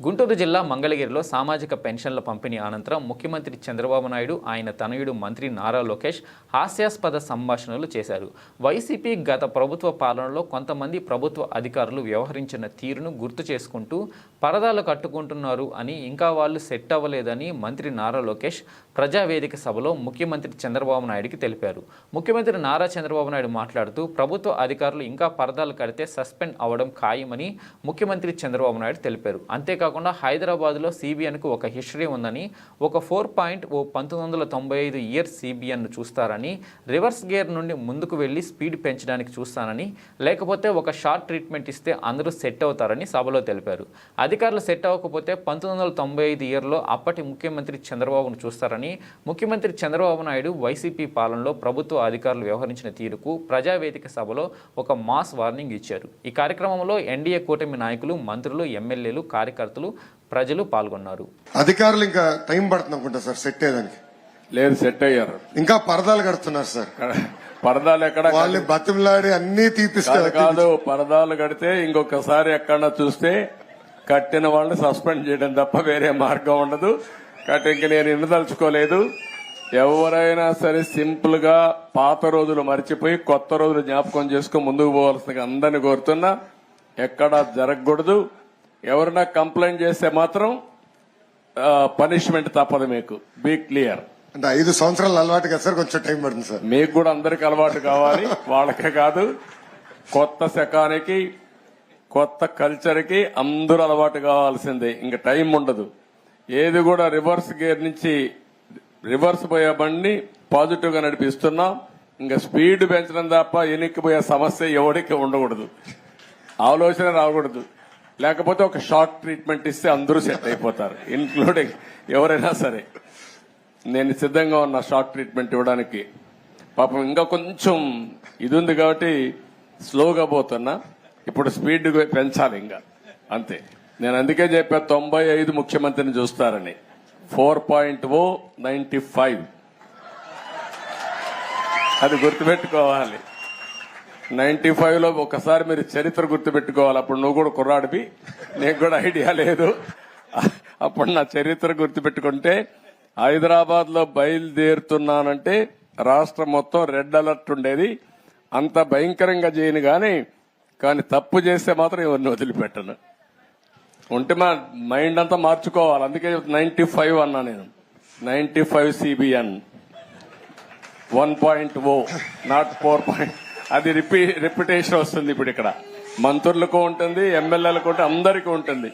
గుంటూరు జిల్లా మంగళగిరిలో సామాజిక పెన్షన్ల పంపిణీ అనంతరం ముఖ్యమంత్రి చంద్రబాబు నాయుడు ఆయన తనయుడు మంత్రి నారా లోకేష్ హాస్యాస్పద సంభాషణలు చేశారు. వైసీపీ గత ప్రభుత్వ పాలనలో కొంతమంది ప్రభుత్వ అధికారులు వ్యవహరించిన తీరును గుర్తు చేసుకుంటూ పరదాలు కట్టుకుంటున్నారు అని ఇంకా వాళ్ళు సెట్ అవ్వలేదని మంత్రి నారా లోకేష్ ప్రజావేదిక సభలో ముఖ్యమంత్రి చంద్రబాబు నాయుడికి తెలిపారు. ముఖ్యమంత్రి నారా చంద్రబాబు నాయుడు మాట్లాడుతూ ప్రభుత్వ అధికారులు ఇంకా పరదాలు కడితే సస్పెండ్ అవ్వడం ఖాయమని ముఖ్యమంత్రి చంద్రబాబు నాయుడు తెలిపారు. అంతేకాకుండా హైదరాబాద్లో సిబిఎన్కు ఒక హిస్టరీ ఉందని ఒక ఫోర్ పాయింట్ ఓ పంతొమ్మిది వందల తొంభై ఐదు ఇయర్ సిబిఎన్ను చూస్తారని రివర్స్ గేర్ నుండి ముందుకు వెళ్ళి స్పీడ్ పెంచడానికి చూస్తానని లేకపోతే ఒక షార్ట్ ట్రీట్మెంట్ ఇస్తే అందరూ సెట్ అవుతారని సభలో తెలిపారు. అధికారులు సెట్ అవ్వకపోతే పంతొమ్మిది వందల తొంభై ఐదు ఇయర్లో అప్పటి ముఖ్యమంత్రి చంద్రబాబును చూస్తారని ముఖ్యమంత్రి చంద్రబాబు నాయుడు వైసీపీ పాలనలో ప్రభుత్వ అధికారులు వ్యవహరించిన తీరుకు ప్రజావేదిక సభలో ఒక మాస్ వార్నింగ్ ఇచ్చారు. ఈ కార్యక్రమంలో ఎన్డీఏ కూటమి నాయకులు మంత్రులు ఎమ్మెల్యేలు కార్యకర్తలు ప్రజలు పాల్గొన్నారు. అధికారులు ఇంకా టైం పడుతుంది అనుకుంటా సార్ సెట్ అయ్యేదానికి. లేదు సెట్ అయ్యారు. ఇంకా పరదాలు కడుతున్నారు సార్. పరదాలు ఎక్కడ వాళ్ళు బతిమలాడి అన్ని తీపిస్తారు కాదు పరదాలు కడితే ఇంకొకసారి ఎక్కడన్నా చూస్తే కట్టిన వాళ్ళని సస్పెండ్ చేయడం తప్ప వేరే మార్గం ఉండదు. కాబట్టి ఇంక నేను ఇన్నదలుచుకోలేదు ఎవరైనా సరే సింపుల్గా పాత రోజులు మర్చిపోయి కొత్త రోజులు జ్ఞాపకం చేసుకుని ముందుకు పోవాల్సిన అందరిని కోరుతున్నా. ఎక్కడా జరగకూడదు. ఎవరైనా కంప్లైంట్ చేస్తే మాత్రం పనిష్మెంట్ తప్పదు మీకు. Be clear. అంటే ఐదు సంవత్సరాలు అలవాటు కదా సార్ కొంచెం టైం పడుతుంది సార్. మీకు కూడా అందరికి అలవాటు కావాలి వాళ్ళకే కాదు. కొత్త శకానికి కొత్త కల్చర్కి అందరూ అలవాటు కావాల్సిందే. ఇంకా టైం ఉండదు. ఏది కూడా రివర్స్ గేర్ నుంచి రివర్స్ పోయే బండిని పాజిటివ్గా నడిపిస్తున్నాం. ఇంకా స్పీడ్ పెంచడం తప్ప ఎనిక్కిపోయే సమస్య ఎవరికి ఉండకూడదు. ఆలోచన రాకూడదు. లేకపోతే ఒక షార్ట్ ట్రీట్మెంట్ ఇస్తే అందరూ సెట్ అయిపోతారు ఇన్క్లూడింగ్ ఎవరైనా సరే. నేను సిద్ధంగా ఉన్న షార్ట్ ట్రీట్మెంట్ ఇవ్వడానికి పాపం ఇంకా కొంచెం ఇది ఉంది కాబట్టి స్లోగా పోతున్నా. ఇప్పుడు స్పీడ్ పెంచాలి ఇంకా అంతే. నేను అందుకే చెప్పా తొంభై ఐదు ముఖ్యమంత్రిని చూస్తారని. Four point O ninety five. అది గుర్తుపెట్టుకోవాలి. నైన్టీ ఫైవ్లో ఒకసారి మీరు చరిత్ర గుర్తుపెట్టుకోవాలి. అప్పుడు నువ్వు కూడా కుర్రాడివి. నీకు కూడా ఐడియా లేదు. అప్పుడు నా చరిత్ర గుర్తుపెట్టుకుంటే హైదరాబాద్లో బయలుదేరుతున్నానంటే రాష్ట్రం మొత్తం రెడ్ అలర్ట్ ఉండేది. అంత భయంకరంగా చేయను కానీ కానీ తప్పు చేస్తే మాత్రం ఎవరిని వదిలిపెట్టను. ఉంటే మా మైండ్ అంతా మార్చుకోవాలి. అందుకే నైన్టీ ఫైవ్ అన్నా నేను. Ninety five CBN one point O not four point అది రిపీ రిప్యుటేషన్ వస్తుంది ఇప్పుడు ఇక్కడ. మంత్రులకు ఉంటుంది ఎమ్మెల్యేలకు ఉంటుంది అందరికీ ఉంటుంది.